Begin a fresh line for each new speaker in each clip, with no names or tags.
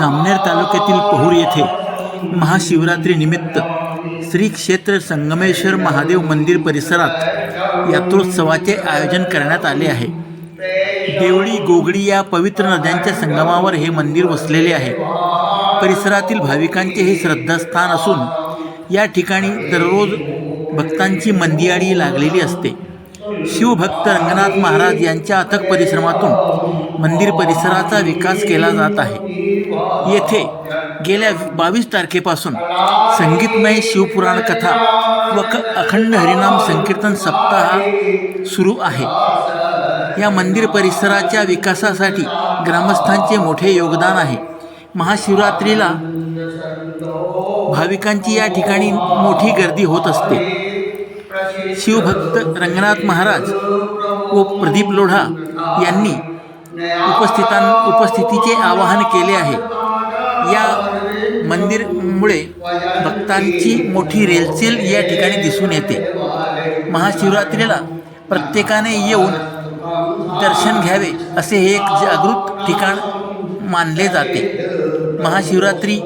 जामनेर तालुक्यातील पहूर येथे महाशिवरात्रीनिमित्त श्री क्षेत्र संगमेश्वर महादेव मंदिर परिसरात यात्रोत्सवाचे आयोजन करण्यात आले आहे. देवळी गोगडी या पवित्र नद्यांच्या संगमावर हे मंदिर वसलेले आहे. परिसरातील भाविकांचे हे श्रद्धास्थान असून या ठिकाणी दररोज भक्तांची मंदियाडी लागलेली असते. शिवभक्त रंगनाथ महाराज यांच्या अथक परिश्रमातून मंदिर परिसराचा विकास केला जात आहे. येथे गेल्या बावीस तारखेपासून संगीतमय शिवपुराण कथा व क अखंड हरिनाम संकीर्तन सप्ताह सुरू आहे. या मंदिर परिसराच्या विकासासाठी ग्रामस्थांचे मोठे योगदान आहे. महाशिवरात्रीला भाविकांची या ठिकाणी मोठी गर्दी होत असते. शिवभक्त रंगनाथ महाराज व प्रदीप लोढा यांनी उपस्थितां उपस्थितीचे आवाहन केले आहे. या मंदिरमुळे भक्तांची मोठी रेलचेल या ठिकाणी दिसून येते. महाशिवरात्रीला प्रत्येकाने येऊन दर्शन घ्यावे असे हे एक जागृत ठिकाण मानले जाते. महाशिवरात्री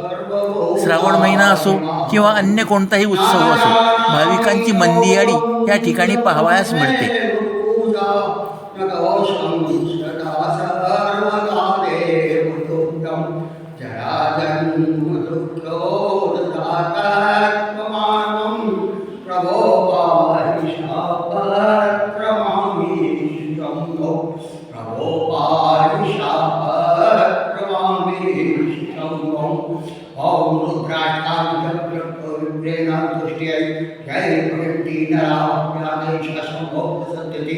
श्रावण महिना असो किंवा अन्य कोणताही उत्सव असो भाविकांची मंदियाडी या ठिकाणी पाहावयास मिळते.
रुद्रेण तुष्ट्यै जय प्रवृत्तीनरामप्यादेशसम्भो सत्यति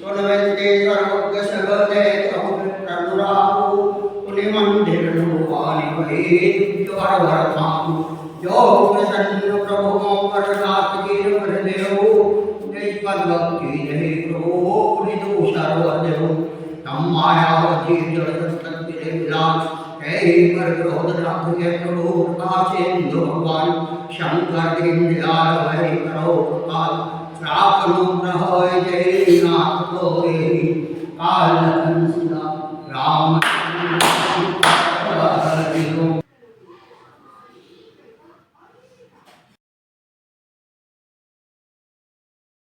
सुनवेत्ते सर्वज्ञसर्वदे प्रभुराहु पुनिमन्दिरनुवानिवहेत्योरभरतां यो प्रसन्न प्रभुमो परनाथकीरप्रदेवो जयपद्भक्ति जय प्रभो पुनिदो सर्वदेवो तं मायावती जगतस्तत्तिरे विराट् हे परग्रहोदनाथ के प्रभु भगवान शंकर दीन हरि करो काल श्रापनु जय नाथ काल राम